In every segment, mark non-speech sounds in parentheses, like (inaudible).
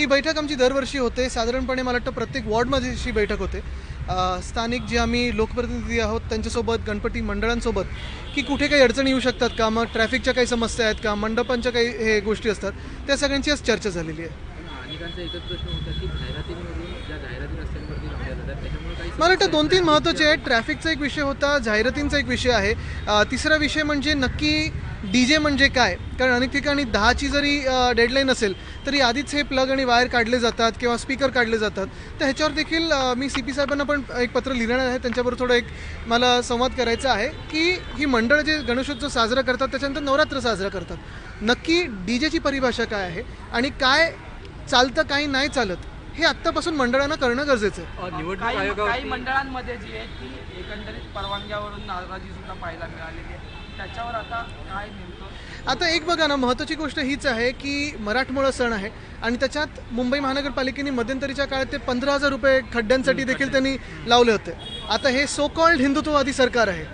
ही बैठक आमची दरवर्षी होते. साधारणपणे मला वाटतं प्रत्येक वॉर्डमध्ये अशी बैठक होते. स्थानिक जे आम्ही लोकप्रतिनिधी आहोत त्यांच्यासोबत गणपती मंडळांसोबत की कुठे काही अडचणी येऊ शकतात का? मग ट्रॅफिकच्या काही समस्या आहेत का? मंडपांच्या काही हे गोष्टी असतात. त्या सगळ्यांची आज चर्चा झालेली आहे. पण अनेकांचा एकच प्रश्न होता की जाहिरातींमधून ज्या जाहिराती रस्त्यांवरती लावल्या जातात त्याच्यामुळे काही मला वाटतं दोन तीन महत्त्वाचे आहेत. ट्रॅफिकचा एक विषय होता जाहिरातींचा एक विषय आहे. तिसरा विषय म्हणजे नक्की डी जे म्हणजे काय? कारण अनेक ठिकाणी दहाची जरी डेडलाईन असेल तरी आधीच हे प्लग आणि वायर काढले जातात किंवा स्पीकर काढले जातात. तर ह्याच्यावर देखील मी सी पी साहेबांना पण एक पत्र लिहिणार आहे. त्यांच्याबरोबर थोडं एक मला संवाद करायचा आहे की ही मंडळ जे गणेशोत्सव साजरा करतात त्याच्यानंतर नवरात्र साजरा करतात. नक्की डी जेची परिभाषा काय आहे? आणि काय चालतं काही नाही चालत हे आत्तापासून मंडळांना करणं गरजेचं आहे. निवडणूक काही काही आयोगावरती मंडळांमध्ये जी आहे ती एकंदरीत परवानग्यावरून नाराजी सुद्धा पाहायला मिळालेली आहे. त्याच्यावर आता काय नेमकं आता एक बघा ना महत्त्वाची गोष्ट हीच आहे की मराठमोळा सण आहे आणि त्याच्यात मुंबई महानगरपालिकेने मध्यंतरीच्या काळात ते पंधरा हजार रुपये खड्ड्यांसाठी देखील त्यांनी लावले होते. आता हे सो कॉल्ड हिंदुत्ववादी सरकार आहे.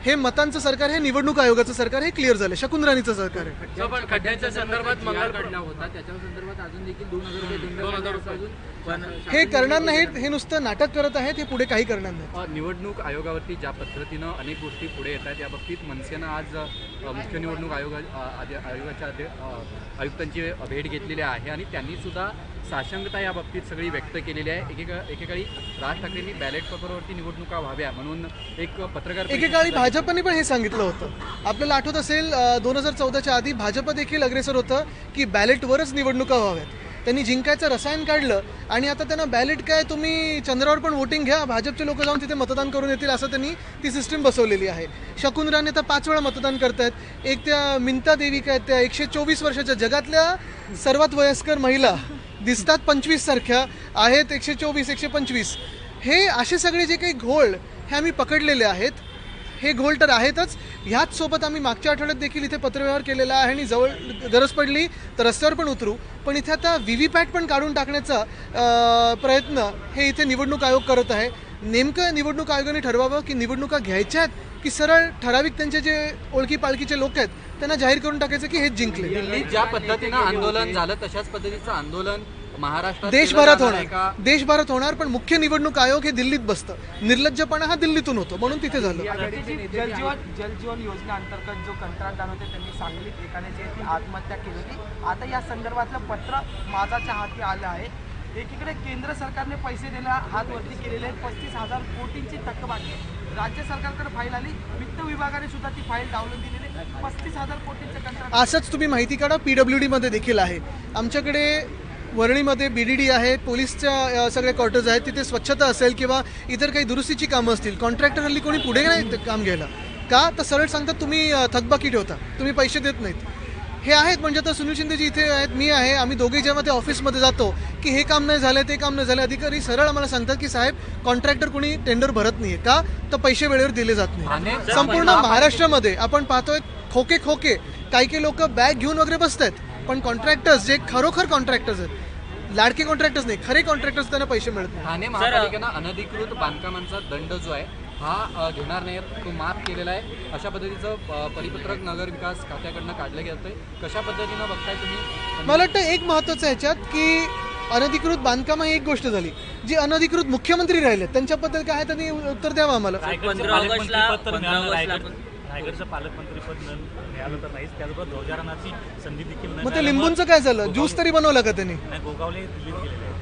हे मतांचं सरकार हे निवडणूक आयोगाचं सरकार हे क्लिअर झालं शकुंद्राणीचं सरकार आहे. पण खड्ड्याच्या संदर्भात मंगळ काढला होता त्याच्या संदर्भात अजून देखील दोन हजार रुपये दंड काढला होता अजून पण हे करणार नाहीत हे नुसतं नाटक करत आहेत हे पुढे काही करणार नाही अ, निवडणूक आयोगावरती ज्या पद्धतीनं अनेक गोष्टी पुढे येत आहेत या बाबतीत मनसेनं आज अ, मुख्य निवडणूक आयोगा अ, आयोगाच्या अ, आयुक्तांची भेट घेतलेली आहे आणि त्यांनी सुद्धा साशंकता या बाबतीत सगळी व्यक्त केलेली आहे. एकेका एकेकाळी राज ठाकरेंनी बॅलेट पेपरवरती निवडणुका व्हाव्या म्हणून एक पत्रकार एकेकाळी भाजपने पण हे सांगितलं होतं. आपल्याला आठवत असेल दोन हजार चौदाच्या आधी भाजप देखील अग्रेसर होतं की बॅलेटवरच निवडणुका व्हाव्यात. त्यांनी जिंकायचं रसायन काढलं आणि आता त्यांना बॅलेट काय तुम्ही चंद्रावर पण वोटिंग घ्या भाजपचे लोक जाऊन तिथे मतदान करून येतील असं त्यांनी ती सिस्टीम बसवलेली आहे. शकुंद्राने आता पाच वेळा मतदान करतायत. एक त्या मिंता देवी काय त्या एकशे चोवीस वर्षाच्या जगातल्या सर्वात वयस्कर महिला दिसतात पंचवीस सारख्या आहेत एकशे चोवीस एकशे पंचवीस. हे असे सगळे जे काही घोळ हे आम्ही पकडलेले आहेत. हे घोळ तर आहेतच. ह्याच सोबत आम्ही मागच्या आठवड्यात देखील इथे पत्रव्यवहार केलेला आहे आणि जवळ गरज पडली तर रस्त्यावर पण उतरू. पण इथे आता व्ही व्ही पॅट पण काढून टाकण्याचा प्रयत्न हे इथे निवडणूक आयोग करत आहे. नेमकं निवडणूक आयोगाने ठरवावं की निवडणुका घ्यायच्या आहेत की सरळ ठराविक त्यांचे जे ओळखी पाळखीचे लोक आहेत त्यांना जाहीर करून टाकायचं की हेच जिंकले? दिल्लीत ज्या पद्धतीनं आंदोलन झालं तशाच पद्धतीचं आंदोलन महाराष्ट्रात केलं देशभरात होणार. देशभरात होणार पण मुख्य निवडणूक आयोग हे दिल्लीत बसतं. निर्लज्जपणा हा दिल्लीतून होतो म्हणून तिथे झालं. जलजीवन योजना अंतर्गत जो कंत्राटदार होते त्यांनी सांगलीत एकाने जे आत्महत्या केली होती आता या संदर्भातलं पत्र माझाच्या हाती आलं आहे. एकीकडे केंद्र सरकारने पैसे दिल्या हात वरती केलेले आहेत पस्तीस हजार कोटींची थकबाकी राज्य सरकारकडे फाईल आली वित्त विभागाने सुद्धा ती फाईल डावलून दिलेली आहे. पस्तीस हजार कोटींचे कंत्राट असंच तुम्ही माहिती काढा पी डब्ल्यू डीमध्ये देखील आहे. आमच्याकडे वरळीमध्ये बी डी डी आहे पोलीसच्या सगळ्या सगळे क्वार्टर्स आहेत तिथे स्वच्छता असेल किंवा इतर काही दुरुस्तीची कामं असतील कॉन्ट्रॅक्टर हल्ली कोणी पुढे नाही काम घ्यायला. का? तर सरळ सांगतात तुम्ही थकबाकी ठेवता तुम्ही पैसे देत नाहीत. हे आहेत म्हणजे आता सुनील शिंदेजी इथे आहेत मी आहे आम्ही दोघे जेव्हा ते ऑफिसमध्ये जातो की हे काम नाही झालं ते काम नाही झालं अधिकारी सरळ आम्हाला सांगतात की साहेब कॉन्ट्रॅक्टर कोणी टेंडर भरत नाहीये का? तर पैसे वेळेवर दिले जात नाही संपूर्ण महाराष्ट्रामध्ये आपण पाहतोय खोके खोके काही काही लोक बॅग घेऊन वगैरे बसत आहेत पण कॉन्ट्रॅक्टर्स जे खरोखर कॉन्ट्रॅक्टर्स आहेत लाडके कॉन्ट्रॅक्टर्स नाही खरे कॉन्ट्रॅक्टर्स त्यांना पैसे मिळत नाही ठाणे महापालिकेनं अनधिकृत बांधकामांचा दंड जो आहे हा घेणार नाही तो माफ केलेला आहे. अशा पद्धतीचं परिपत्रक नगर विकास खात्याकडनं काढलं गेलं आहे. कशा पद्धतीनं बघताय तुम्ही? मला वाटतं एक महत्त्वाचं आहे ह्याच्यात की अनधिकृत बांधकाम ही एक गोष्ट झाली. जी अनधिकृत मुख्यमंत्री राहिले त्यांच्याबद्दल काय आहे त्यांनी उत्तर द्यावं आम्हाला? रायगडचं पालकमंत्रीपद मिळालं तर नाहीच. त्याचबरोबर संधी देखील मग ते लिंबूंचं काय झालं? ज्यूस तरी बनवला का त्यांनी? नाही गोगावले दिल्लीत गेलेले आहेत.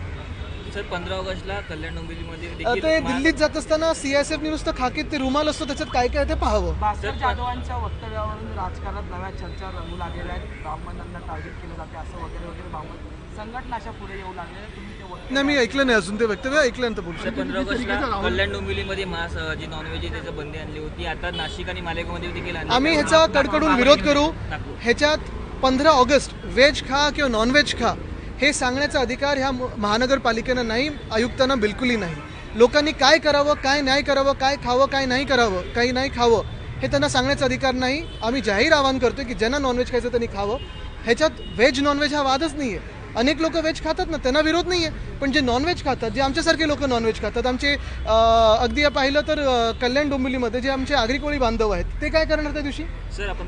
सर पंधरा ऑगस्टला कल्याण डोंबिवलीमध्ये देखील ते मा- दिल्लीत जात असताना सीआयएसएफ नुसतं खाकीत ते रुमाल असतो त्याच्यात काय काय ते पाहावं. भास्कर जाधवांच्या वक्तव्यावरून राजकारणात नव्या चर्चा रंगू लागलेल्या आहेत. ब्राह्मणांना टार्गेट केलं जाते असं वगैरे वगैरे ब्राह्मण संघटना अशा पुढे येऊ लागलेल्या आहेत. तुम्ही ते वक्तव्य नाही मी ऐकलं नाही अजून ते वक्तव्य ऐकल्यानंतर बोलू सर पंधरा ऑगस्टला (laughs) कल्याण डोंबिवलीमध्ये मास जी नॉनव्हेज आहे त्याचं बंदी आणली होती. आता नाशिक आणि मालेगावमध्ये देखील आणली आम्ही ह्याचा कडकडून विरोध करू. नागपूर. ह्याच्यात पंधरा ऑगस्ट व्हेज खा किंवा नॉनव्हेज खा. हे सांगण्याचा अधिकार ह्या महानगरपालिकेनं नाही आयुक्तांना बिलकुलही नाही. लोकांनी काय करावं काय नाही करावं काय खावं काय नाही करावं काही नाही खावं हे त्यांना सांगण्याचा अधिकार नाही. आम्ही जाहीर आवाहन करतो की ज्यांना नॉनव्हेज खायचं त्यांनी खावं. ह्याच्यात व्हेज नॉनव्हेज हा वादच नाही आहे अनेक लोक व्हेज खातात ना त्यांना विरोध नाही आहे पण जे नॉनव्हेज खातात जे आमच्यासारखे लोक नॉनव्हेज खातात आमचे अगदी पाहिलं तर कल्याण डोंबिवलीमध्ये जे आमचे आगरी कोळी बांधव आहेत ते काय करणार त्या दिवशी?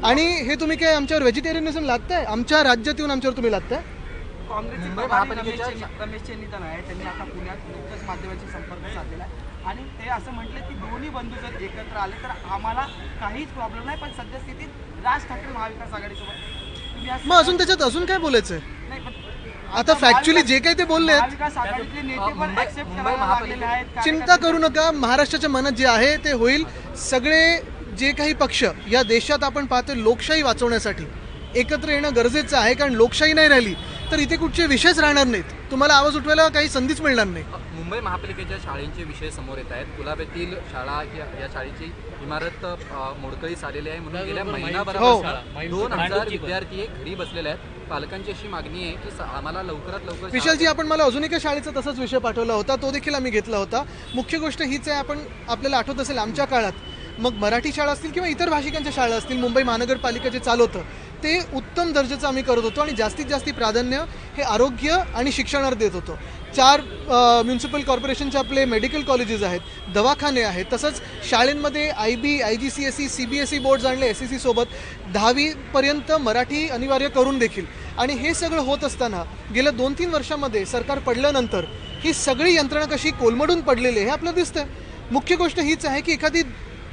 आणि हे तुम्ही काय आमच्यावर व्हेजिटेरियनिझम लादताय? आमच्या राज्यात येऊन आमच्यावर तुम्ही लादताय? काँग्रेसचे आहे त्यांनी आता पुण्यात नुकतंच माध्यमांशी संपर्क साधलेला आहे. आणि ते असं म्हटले की दोन्ही बंधू जर एकत्र आले तर आम्हाला काहीच प्रॉब्लेम नाही पण सद्यस्थितीत राज ठाकरे महाविकास आघाडीसोबत मग अजून त्याच्यात अजून काय नाही, पण आता फॅक्च्युअली जे काही ते बोलले चिंता करू नका महाराष्ट्राच्या मनात जे आहे ते होईल. सगळे जे काही पक्ष या देशात आपण पाहतोय लोकशाही वाचवण्यासाठी. एकत्र येणं गरजेचं आहे कारण लोकशाही नाही राहिली. तर इथे कुठचे विषयच राहणार नाहीत. तुम्हाला आवाज उठवायला काही संधीच मिळणार नाही. मुंबई महापालिकेच्या शाळेंचे विषय समोर येत आहेत. येथील शाळा या या शाळेची इमारत मोडकळीस आलेली आहे म्हणून गेल्या हो. महिनाभरापासून दोन हजार विद्यार्थी हे घरी बसलेले आहेत. पालकांची अशी मागणी आहे की आम्हाला लवकरात लवकर विशालजी आपण मला अजून एका शाळेचा तसाच विषय पाठवला होता. तो देखील आम्ही घेतला होता. मुख्य गोष्ट हीच आहे आपण आपल्याला आठवत असेल आमच्या काळात. मग मराठी शाळा असतील किंवा इतर भाषिकांच्या शाळा असतील मुंबई महानगरपालिका जे चालवतं. ते उत्तम दर्जाचं आम्ही करत होतो आणि जास्तीत जास्त प्राधान्य हे आरोग्य आणि शिक्षणावर देत होतो. चार म्युन्सिपल कॉर्पोरेशनचे आपले मेडिकल कॉलेजेस आहेत दवाखाने आहेत तसंच शाळेंमध्ये I B I G C S C C B S E board आणले एस सी सोबत. दहावीपर्यंत मराठी अनिवार्य करून देखील. आणि हे सगळं होत असताना गेल्या दोन तीन वर्षामध्ये सरकार पडल्यानंतर ही सगळी यंत्रणा कशी कोलमडून पडलेली आहे हे आपलं दिसतंय. मुख्य गोष्ट हीच आहे की एखादी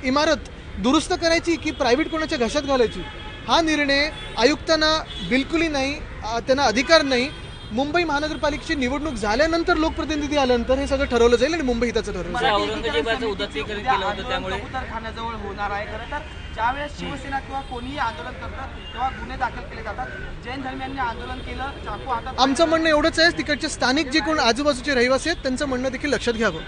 इमारत दुरुस्त करायची की प्रायव्हेट कोणाच्या घशात घालायची? हा निर्णय आयुक्तांना बिलकुलही नाही त्यांना अधिकार नाही. मुंबई महानगरपालिकेची निवडणूक झाल्यानंतर लोकप्रतिनिधी आल्यानंतर हे सगळं ठरवलं जाईल आणि मुंबई हिताचं ठरवलं जाईल. सर, औरंगजेबाचं उदात्तीकरण केलं होतं त्यामुळे. खाण्याजवळ होणार आहे. खरं तर ज्यावेळेस शिवसेना किंवा कोणीही आंदोलन करतं तेव्हा गुन्हे दाखल केले जातात. जैन धर्मियांनी आंदोलन केलं चाकू हातात आमचं म्हणणं एवढंच आहे तिकडचे स्थानिक जे कोण आजूबाजूचे रहिवासी आहेत त्यांचं म्हणणं देखील लक्षात घ्यावं.